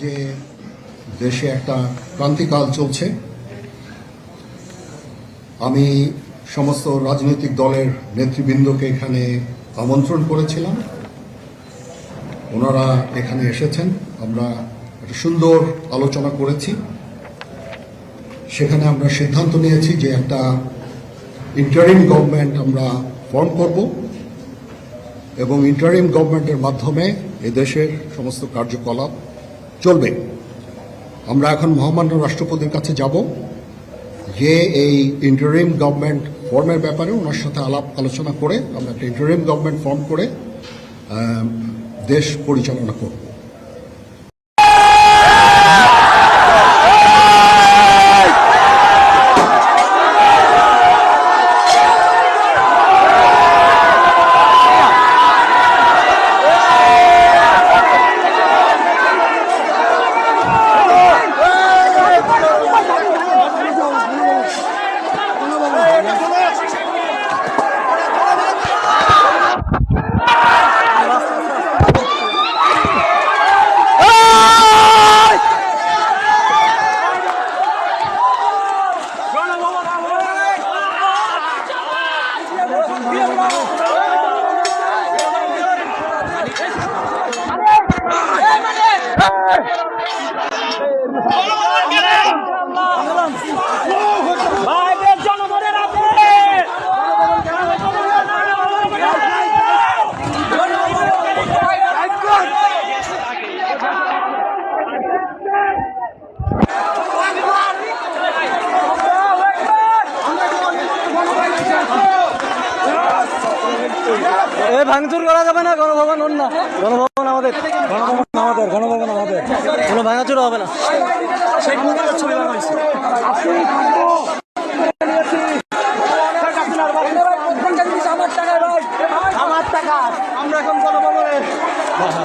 যে দেশে একটা ক্রান্তিকাল চলছে, আমি সমস্ত রাজনৈতিক দলের নেতৃবৃন্দকে এখানে আমন্ত্রণ করেছিলাম। ওনারা এখানে এসেছেন। আমরা একটা সুন্দর আলোচনা করেছি। সেখানে আমরা সিদ্ধান্ত নিয়েছি যে একটা ইন্টারিম গভর্নমেন্ট আমরা ফর্ম করব এবং ইন্টারিম গভর্নমেন্টের মাধ্যমে এদেশের সমস্ত কার্যকলাপ চলবে। আমরা এখন মহামান্য রাষ্ট্রপতির কাছে যাব। যে এই ইন্টারিম গভর্নমেন্ট ফর্মের ব্যাপারে ওনার সাথে আলাপ আলোচনা করে আমরা একটা ইন্টারিম গভর্নমেন্ট ফর্ম করে দেশ পরিচালনা করব। 别拉 এ ভাঙচুর করা যাবে না গণভবন ওর না গণভবন আমাদের। গণভবন আমাদের গণভবন আমাদের। কোনো ভাঙাচুর হবে না। আমার টাকা আমরা এখন গণভবনে আল্লাহ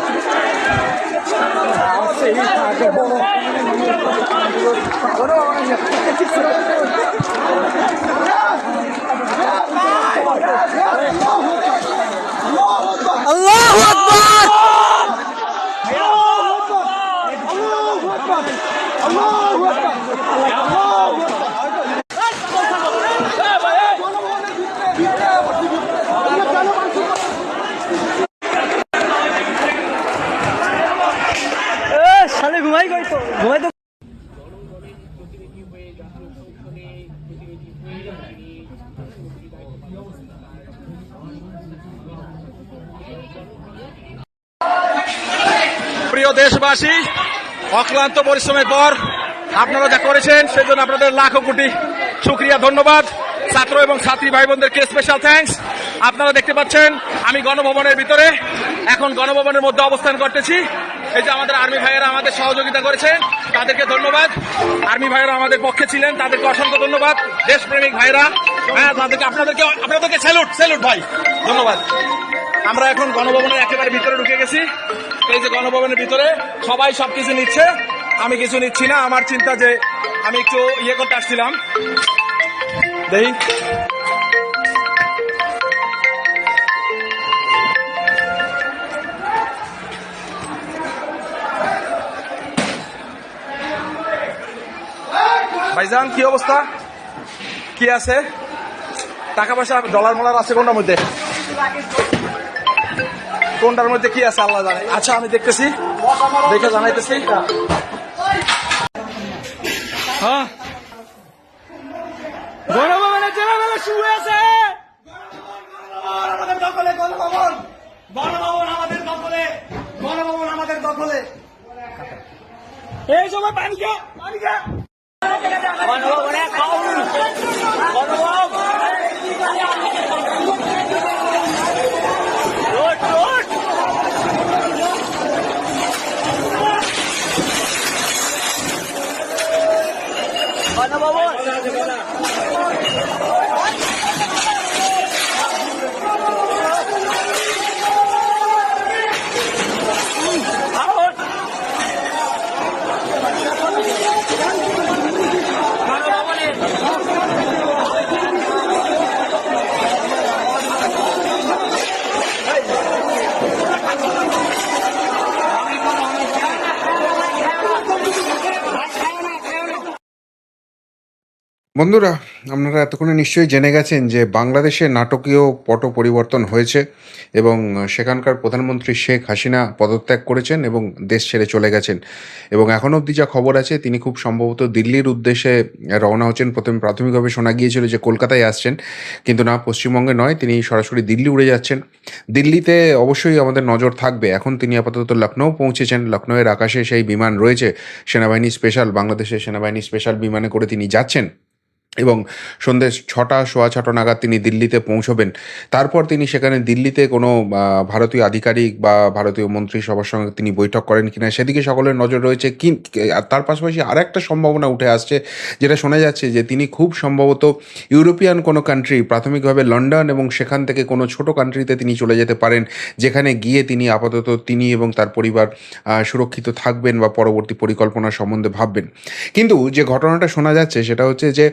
ঘুমাই গই তো? ঘুমাই তো প্রিয় দেশবাসী, অক্লান্ত পরিশ্রমের পর আপনারা যা করেছেন, সেজন্য আপনাদের লাখো কোটি শুক্রিয়া, ধন্যবাদ। ছাত্র এবং ছাত্রী ভাই বোনদেরকে স্পেশাল থ্যাঙ্কস আপনারা দেখতে পাচ্ছেন, আমি গণভবনের ভিতরে এখন গণভবনের মধ্যে অবস্থান করতেছি। এই যে আমাদের আর্মি ভাইয়েরা আমাদের সহযোগিতা করেছেন, তাদেরকে ধন্যবাদ। আর্মি ভাইয়েরা আমাদের পক্ষে ছিলেন, তাদেরকে অসংখ্য ধন্যবাদ। দেশপ্রেমিক ভাইরা হ্যাঁ তাদেরকে আপনাদেরকে আপনাদেরকে স্যালুট স্যালুট ভাই, ধন্যবাদ। আমরা এখন গণভবনের একেবারে ভিতরে ঢুকে গেছি। এই যে গণভবনের ভিতরে সবাই সব কিছু নিচ্ছে। আমি কিছু নিচ্ছি না, আমার চিন্তা যে আমি একটু ইয়ে করতে আসছিলাম। দেখি ভাইজান কি অবস্থা? কি আছে? টাকা পয়সা ডলার মলার আছে কোনটার মধ্যে? কোনটার মধ্যে কি আছে আল্লাহ জানে। আচ্ছা আমি দেখতেছি। দেখে জানাইতেছি। হ্যাঁ। শুয়ে আছে। আমাদের দখলে গণভবন। গণভবন আমাদের দখলে গণভবন আমাদের দখলে। এই সময় পানি খা পানি খা গণভবনে খাউন গণভবন রোড বন্ধুরা, আপনারা এতক্ষণে নিশ্চয়ই জেনে গেছেন যে বাংলাদেশে নাটকীয় পট পরিবর্তন হয়েছে এবং সেখানকার প্রধানমন্ত্রী শেখ হাসিনা পদত্যাগ করেছেন এবং দেশ ছেড়ে চলে গেছেন। এবং এখন অবধি যা খবর আছে, তিনি খুব সম্ভবত দিল্লির উদ্দেশ্যে রওনা হচ্ছেন। প্রথমে প্রাথমিকভাবে শোনা গিয়েছিল যে কলকাতায় আসছেন, কিন্তু না, পশ্চিমবঙ্গে নয়, তিনি সরাসরি দিল্লি উড়ে যাচ্ছেন। দিল্লিতে অবশ্যই আমাদের নজর থাকবে। এখন তিনি আপাতত লখনৌ পৌঁছেছেন। লখনৌয়ের আকাশে সেই বিমান রয়েছে। সেনাবাহিনী স্পেশাল, বাংলাদেশের সেনাবাহিনী স্পেশাল বিমানে করে তিনি যাচ্ছেন। এবং সন্ধ্যে ছটা, সোয়া ছটা নাগাদ তিনি দিল্লিতে পৌঁছবেন। তারপর তিনি সেখানে দিল্লিতে কোনো ভারতীয় আধিকারিক বা ভারতীয় মন্ত্রিসভার সঙ্গে তিনি বৈঠক করেন কিনা সেদিকে সকলের নজর রয়েছে। কি তার পাশাপাশি আর একটা সম্ভাবনা উঠে আসছে, যেটা শোনা যাচ্ছে যে তিনি খুব সম্ভবত ইউরোপিয়ান কোনো কান্ট্রি প্রাথমিকভাবে লন্ডন এবং সেখান থেকে কোনো ছোট কান্ট্রিতে তিনি চলে যেতে পারেন, যেখানে গিয়ে তিনি আপাতত তিনি এবং তার পরিবার সুরক্ষিত থাকবেন বা পরবর্তী পরিকল্পনা সম্বন্ধে ভাববেন। কিন্তু যে ঘটনাটা শোনা যাচ্ছে সেটা হচ্ছে যে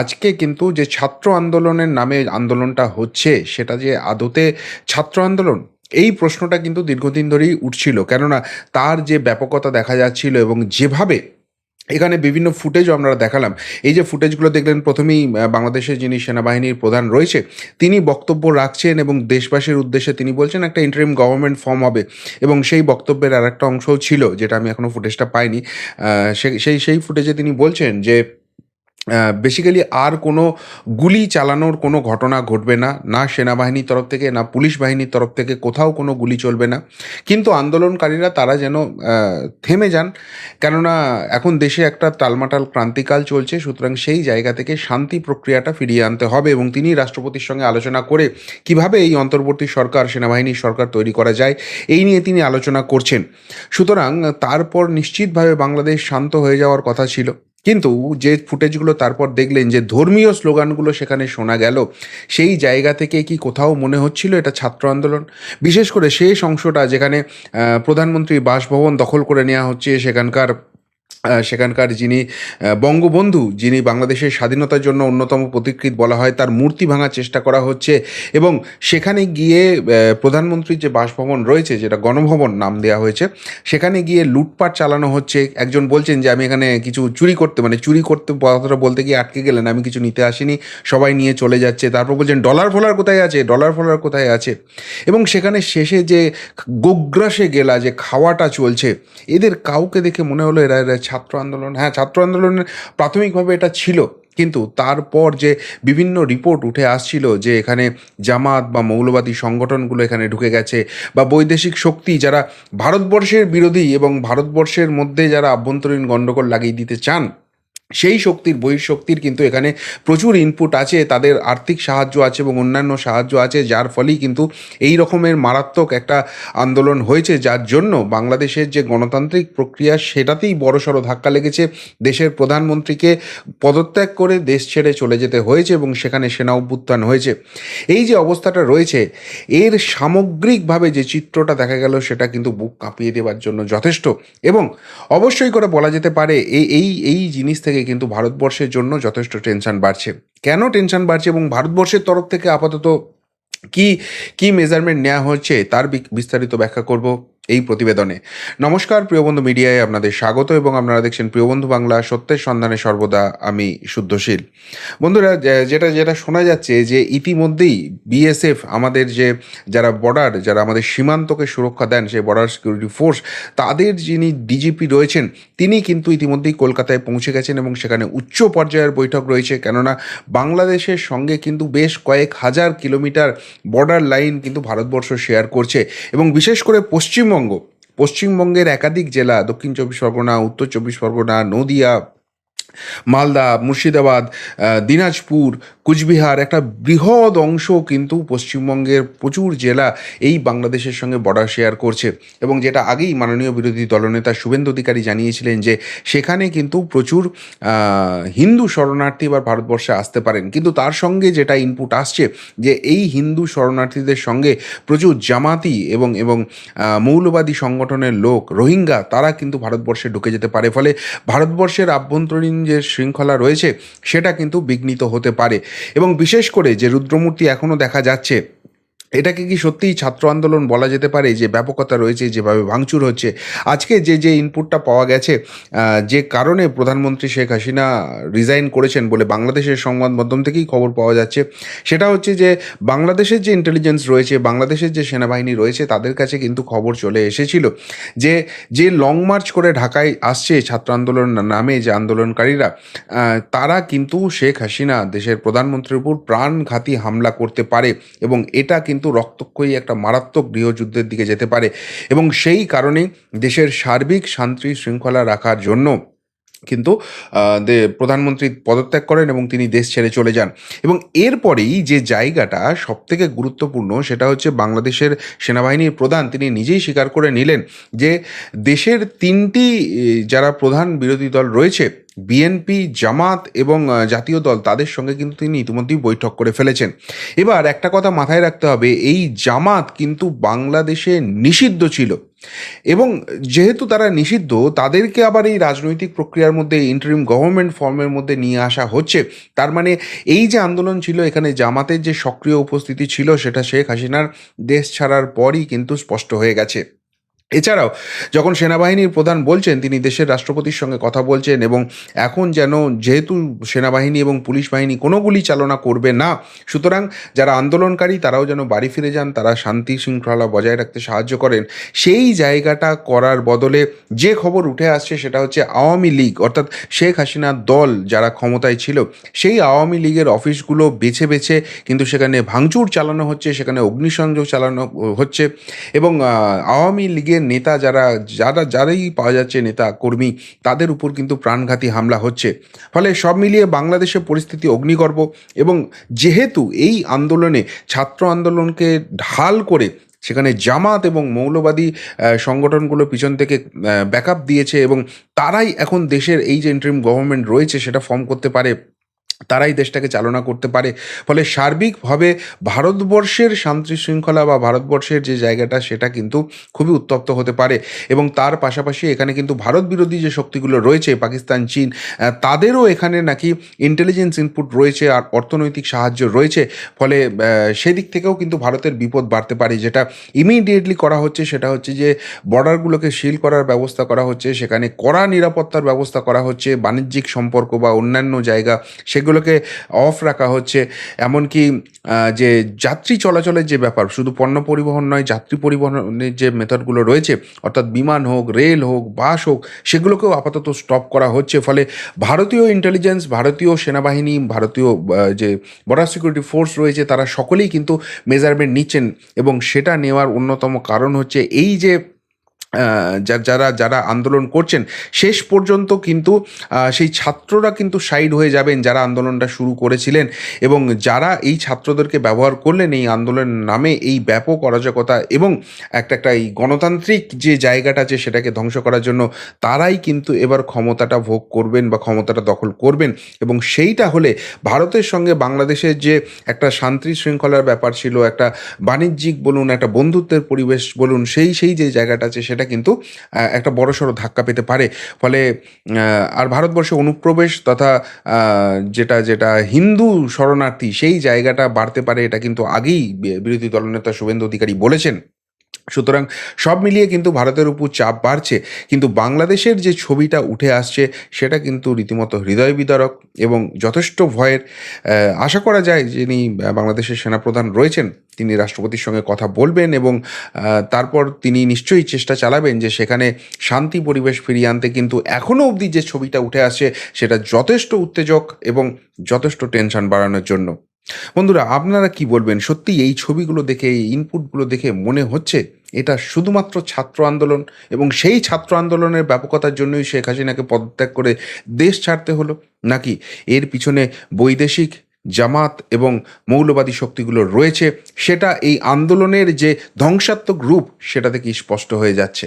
আজকে কিন্তু যে ছাত্র আন্দোলনের নামে আন্দোলনটা হচ্ছে, সেটা যে আদতে ছাত্র আন্দোলন, এই প্রশ্নটা কিন্তু দীর্ঘদিন ধরেই উঠছিল। কেননা তার যে ব্যাপকতা দেখা যাচ্ছিল এবং যেভাবে এখানে বিভিন্ন ফুটেজও আমরা দেখালাম, এই যে ফুটেজগুলো দেখলেন, প্রথমেই বাংলাদেশের যিনি সেনাবাহিনীর প্রধান রয়েছে, তিনি বক্তব্য রাখছেন এবং দেশবাসীর উদ্দেশ্যে তিনি বলছেন, একটা ইন্টারিম গভর্নমেন্ট ফর্ম হবে। এবং সেই বক্তব্যের আর একটা অংশও ছিল, যেটা আমি এখনও ফুটেজটা পাইনি। সেই সেই ফুটেজে তিনি বলছেন যে বেসিক্যালি আর কোনো গুলি চালানোর কোনো ঘটনা ঘটবে না না সেনাবাহিনীর তরফ থেকে, না পুলিশ বাহিনীর তরফ থেকে, কোথাও কোনো গুলি চলবে না। কিন্তু আন্দোলনকারীরা তারা যেন থেমে যান, কেননা এখন দেশে একটা টালমাটাল ক্রান্তিকাল চলছে, সুতরাং সেই জায়গা থেকে শান্তি প্রক্রিয়াটা ফিরিয়ে আনতে হবে এবং তিনি রাষ্ট্রপতির সঙ্গে আলোচনা করে কীভাবে এই অন্তর্বর্তী সরকার সেনাবাহিনীর সরকার তৈরি করা যায়, এই নিয়ে তিনি আলোচনা করছেন। সুতরাং তারপর নিশ্চিতভাবে বাংলাদেশ শান্ত হয়ে যাওয়ার কথা ছিল। কিন্তু যে ফুটেজগুলো তারপর দেখলেন যে ধর্মীয় স্লোগানগুলো সেখানে শোনা গেল, সেই জায়গা থেকে কি কোথাও মনে হচ্ছিল এটা ছাত্র আন্দোলন? বিশেষ করে শেষ অংশটা যেখানে প্রধানমন্ত্রী বাসভবন দখল করে নেওয়া হচ্ছে সেখানকার সেখানকার যিনি বঙ্গবন্ধু, যিনি বাংলাদেশের স্বাধীনতার জন্য অন্যতম প্রতিকৃত বলা হয়, তার মূর্তি ভাঙার চেষ্টা করা হচ্ছে এবং সেখানে গিয়ে প্রধানমন্ত্রীর যে বাসভবন রয়েছে, যেটা গণভবন নাম দেওয়া হয়েছে, সেখানে গিয়ে লুটপাট চালানো হচ্ছে। একজন বলছেন যে, আমি এখানে কিছু চুরি করতে মানে চুরি করতে, কথাটা বলতে গিয়ে আটকে গেলেন, আমি কিছু নিতে আসিনি, সবাই নিয়ে চলে যাচ্ছে। তারপর বলছেন, ডলার ফলার কোথায় আছে? ডলার ফলার কোথায় আছে? এবং সেখানে শেষে যে গোগ্রাসে গেলা যে খাওয়াটা চলছে, এদের কাউকে দেখে মনে হলো, এরা এরা ছাত্র আন্দোলন হ্যাঁ ছাত্র আন্দোলনের প্রাথমিকভাবে এটা ছিল, কিন্তু তারপর যে বিভিন্ন রিপোর্ট উঠে আসছিল যে এখানে জামাত বা মৌলবাদী সংগঠনগুলো এখানে ঢুকে গেছে বা বৈদেশিক শক্তি যারা ভারতবর্ষের বিরোধী এবং ভারতবর্ষের মধ্যে যারা আভ্যন্তরীণ গণ্ডগোল লাগিয়ে দিতে চান সেই শক্তির বহিঃশক্তির কিন্তু এখানে প্রচুর ইনপুট আছে, তাদের আর্থিক সাহায্য আছে এবং অন্যান্য সাহায্য আছে, যার ফলেই কিন্তু এই রকমের মারাত্মক একটা আন্দোলন হয়েছে, যার জন্য বাংলাদেশের যে গণতান্ত্রিক প্রক্রিয়া সেটাতেই বড়সড় ধাক্কা লেগেছে। দেশের প্রধানমন্ত্রীকে পদত্যাগ করে দেশ ছেড়ে চলে যেতে হয়েছে এবং সেখানে সেনা অভ্যুত্থান হয়েছে। এই যে অবস্থাটা রয়েছে, এর সামগ্রিকভাবে যে চিত্রটা দেখা গেল, সেটা কিন্তু বুক কাঁপিয়ে দেওয়ার জন্য যথেষ্ট। এবং অবশ্যই করে বলা যেতে পারে এই এই এই জিনিস থেকে কিন্তু ভারতবর্ষের জন্য যথেষ্ট টেনশন বাড়ছে। কেন টেনশন বাড়ছে এবং ভারতবর্ষের তরফ থেকে আপাতত কি কি মেজারমেন্ট নেওয়া হচ্ছে তার বিস্তারিত ব্যাখ্যা করব। এই প্রতিবেদনে। নমস্কার, প্রিয়বন্ধু মিডিয়ায় আপনাদের স্বাগত এবং আপনারা দেখছেন প্রিয়বন্ধু বাংলা, সত্যের সন্ধানে সর্বদা আমি শুদ্ধশীল। বন্ধুরা যেটা যেটা শোনা যাচ্ছে যে ইতিমধ্যেই বিএসএফ আমাদের যে, যারা বর্ডার যারা আমাদের সীমান্তকে সুরক্ষা দেন, সেই বর্ডার সিকিউরিটি ফোর্স তাদের যিনি ডিজিপি রয়েছেন, তিনি কিন্তু ইতিমধ্যেই কলকাতায় পৌঁছে গেছেন এবং সেখানে উচ্চ পর্যায়ের বৈঠক রয়েছে। কেননা, বাংলাদেশের সঙ্গে কিন্তু বেশ কয়েক হাজার কিলোমিটার বর্ডার লাইন কিন্তু ভারতবর্ষ শেয়ার করছে এবং বিশেষ করে পশ্চিমবঙ্গ। পশ্চিমবঙ্গের একাধিক জেলা দক্ষিণ চব্বিশ পরগনা উত্তর চব্বিশ পরগনা নদিয়া মালদা, মুর্শিদাবাদ দিনাজপুর, কুচবিহার একটা বৃহৎ অংশ কিন্তু পশ্চিমবঙ্গের প্রচুর জেলা এই বাংলাদেশের সঙ্গে বর্ডার শেয়ার করছে। এবং যেটা আগেই মাননীয় বিরোধী দলনেতা শুভেন্দু অধিকারী জানিয়েছিলেন যে সেখানে কিন্তু প্রচুর হিন্দু শরণার্থী এবার ভারতবর্ষে আসতে পারেন। কিন্তু তার সঙ্গে যেটা ইনপুট আসছে যে এই হিন্দু শরণার্থীদের সঙ্গে প্রচুর জামাতি এবং এবং মৌলবাদী সংগঠনের লোক, রোহিঙ্গা, তারা কিন্তু ভারতবর্ষে ঢুকে যেতে পারে। ফলে ভারতবর্ষের আভ্যন্তরীণ যে শৃঙ্খলা রয়েছে, সেটা কিন্তু বিঘ্নিত হতে পারে। এবং বিশেষ করে যে রুদ্রমূর্তি এখনও দেখা যাচ্ছে এটাকে কি সত্যিই ছাত্র আন্দোলন বলা যেতে পারে? যে ব্যাপকতা রয়েছে, যেভাবে ভাঙচুর হচ্ছে। আজকে যে যে ইনপুটটা পাওয়া গেছে যে কারণে প্রধানমন্ত্রী শেখ হাসিনা রিজাইন করেছেন বলে বাংলাদেশের সংবাদ মাধ্যম থেকেই খবর পাওয়া যাচ্ছে, সেটা হচ্ছে যে বাংলাদেশের যে ইন্টেলিজেন্স রয়েছে, বাংলাদেশের যে সেনাবাহিনী রয়েছে, তাদের কাছে কিন্তু খবর চলে এসেছিল যে যে লং মার্চ করে ঢাকায় আসছে ছাত্র আন্দোলন নামে যে আন্দোলনকারীরা তারা কিন্তু শেখ হাসিনা দেশের প্রধানমন্ত্রীর উপর প্রাণঘাতী হামলা করতে পারে এবং এটা কিন্তু রক্তক্ষয়ী একটা মারাত্মক গৃহযুদ্ধের দিকে যেতে পারে এবং সেই কারণেই দেশের সার্বিক শান্তি শৃঙ্খলা রাখার জন্য কিন্তু প্রধানমন্ত্রী পদত্যাগ করেন এবং তিনি দেশ ছেড়ে চলে যান। এবং এরপরেই যে জায়গাটা সবথেকে গুরুত্বপূর্ণ সেটা হচ্ছে বাংলাদেশের সেনাবাহিনীর প্রধান তিনি নিজেই স্বীকার করে নিলেন যে দেশের তিনটি যারা প্রধান বিরোধী দল রয়েছে বিএনপি, জামাত এবং জাতীয় দল তাদের সঙ্গে কিন্তু তিনি ইতিমধ্যেই বৈঠক করে ফেলেছেন। এবার একটা কথা মাথায় রাখতে হবে, এই জামাত কিন্তু বাংলাদেশে নিষিদ্ধ ছিল। এবং যেহেতু তারা নিষিদ্ধ, তাদেরকে আবার এই রাজনৈতিক প্রক্রিয়ার মধ্যে ইন্টারিম গভর্নমেন্ট ফর্মের মধ্যে নিয়ে আসা হচ্ছে। তার মানে এই যে আন্দোলন ছিল, এখানে জামাতের যে সক্রিয় উপস্থিতি ছিল, সেটা শেখ হাসিনার দেশ ছাড়ার পরই কিন্তু স্পষ্ট হয়ে গেছে। এছাড়াও, যখন সেনাবাহিনীর প্রধান বলছেন, তিনি দেশের রাষ্ট্রপতির সঙ্গে কথা বলছেন এবং এখন যেন যেহেতু সেনাবাহিনী এবং পুলিশ বাহিনী কোনো গুলি চালনা করবে না, সুতরাং যারা আন্দোলনকারী তারাও যেন বাড়ি ফিরে যান, তারা শান্তি শৃঙ্খলা বজায় রাখতে সাহায্য করেন। সেই জায়গাটা করার বদলে যে খবর উঠে আসছে সেটা হচ্ছে আওয়ামী লীগ, অর্থাৎ শেখ হাসিনার দল যারা ক্ষমতায় ছিল, সেই আওয়ামী লীগের অফিসগুলো বেছে বেছে কিন্তু সেখানে ভাঙচুর চালানো হচ্ছে, সেখানে অগ্নিসংযোগ চালানো হচ্ছে এবং আওয়ামী লীগের নেতা যারা যারা, যারাই পাওয়া যাচ্ছে নেতা, কর্মী, তাদের উপর কিন্তু প্রাণঘাতী হামলা হচ্ছে। ফলে সব মিলিয়ে বাংলাদেশের পরিস্থিতি অগ্নিগর্ভ এবং যেহেতু এই আন্দোলনে, ছাত্র আন্দোলনকে ঢাল করে সেখানে জামাত এবং মৌলবাদী সংগঠনগুলো পিছন থেকে ব্যাকআপ দিয়েছে এবং তারাই এখন দেশের এই যে ইন্টারিম গভর্নমেন্ট রয়েছে, সেটা ফর্ম করতে পারে। তারাই দেশটাকে চালনা করতে পারে। ফলে সার্বিকভাবে ভারতবর্ষের শান্তি শৃঙ্খলা বা ভারতবর্ষের যে জায়গাটা, সেটা কিন্তু খুবই উত্তপ্ত হতে পারে। এবং তার পাশাপাশি এখানে কিন্তু ভারত বিরোধী যে শক্তিগুলো রয়েছে, পাকিস্তান, চীন তাদেরও এখানে নাকি ইন্টেলিজেন্স ইনপুট রয়েছে আর অর্থনৈতিক সাহায্য রয়েছে। ফলে সেদিক থেকেও কিন্তু ভারতের বিপদ বাড়তে পারে। যেটা ইমিডিয়েটলি করা হচ্ছে, সেটা হচ্ছে যে বর্ডারগুলোকে সিল করার ব্যবস্থা করা হচ্ছে, সেখানে কড়া নিরাপত্তার ব্যবস্থা করা হচ্ছে, বাণিজ্যিক সম্পর্ক বা অন্যান্য জায়গা সেগুলোকে অফ রাখা হচ্ছে, এমনকি যে যাত্রী চলাচলের যে ব্যাপার, শুধু পণ্য পরিবহন নয়, যাত্রী পরিবহনের যে মেথডগুলো রয়েছে, অর্থাৎ বিমান হোক রেল হোক বাস হোক, সেগুলোকেও আপাতত স্টপ করা হচ্ছে। ফলে ভারতীয় ইন্টেলিজেন্স ভারতীয় সেনাবাহিনী, ভারতীয় যে বর্ডার সিকিউরিটি ফোর্স রয়েছে, তারা সকলেই কিন্তু মেজারমেন্ট নিচ্ছেন এবং সেটা নেওয়ার অন্যতম কারণ হচ্ছে, এই যা- যারা যারা আন্দোলন করছেন, শেষ পর্যন্ত কিন্তু সেই ছাত্ররা কিন্তু সাইড হয়ে যাবেন যারা আন্দোলনটা শুরু করেছিলেন। এবং যারা এই ছাত্রদেরকে ব্যবহার করলেন এই আন্দোলনের নামে এই ব্যাপক অরাজকতা এবং একটা একটা এই গণতান্ত্রিক যে জায়গাটা আছে সেটাকে ধ্বংস করার জন্য, তারাই কিন্তু এবার ক্ষমতাটা ভোগ করবেন বা ক্ষমতাটা দখল করবেন। এবং সেইটা হলে ভারতের সঙ্গে বাংলাদেশের যে একটা শান্তি শৃঙ্খলার ব্যাপার ছিল, একটা বাণিজ্যিক বলুন, একটা বন্ধুত্বের পরিবেশ বলুন, সেই সেই যে জায়গাটা আছে সেটা কিন্তু একটা বড়সড় ধাক্কা পেতে পারে। ফলে আর ভারতবর্ষে অনুপ্রবেশ তথা যেটা যেটা হিন্দু শরণার্থী সেই জায়গাটা বাড়তে পারে, এটা কিন্তু আগেই বিরোধী দলনেতা শুভেন্দু অধিকারী বলেছেন। সুতরাং সব মিলিয়ে কিন্তু ভারতের উপর চাপ বাড়ছে, কিন্তু বাংলাদেশের যে ছবিটা উঠে আসছে সেটা কিন্তু রীতিমতো হৃদয় বিদারক এবং যথেষ্ট ভয়ের আশা করা যায় যিনি বাংলাদেশের সেনাপ্রধান রয়েছেন, তিনি রাষ্ট্রপতির সঙ্গে কথা বলবেন এবং তারপর তিনি নিশ্চয়ই চেষ্টা চালাবেন যে সেখানে শান্তি পরিবেশ ফিরিয়ে আনতে, কিন্তু এখনও অবধি যে ছবিটা উঠে আসছে সেটা যথেষ্ট উত্তেজক এবং যথেষ্ট টেনশন বাড়ানোর জন্য। বন্ধুরা, আপনারা কি বলবেন? সত্যি এই ছবিগুলো দেখে, এই ইনপুটগুলো দেখে মনে হচ্ছে এটা শুধুমাত্র ছাত্র আন্দোলন এবং সেই ছাত্র আন্দোলনের ব্যাপকতার জন্যই শেখ হাসিনাকে পদত্যাগ করে দেশ ছাড়তে হলো? নাকি এর পিছনে বৈদেশিক জামাত এবং মৌলবাদী শক্তিগুলো রয়েছে? সেটা এই আন্দোলনের যে ধ্বংসাত্মক রূপ সেটা থেকে স্পষ্ট হয়ে যাচ্ছে?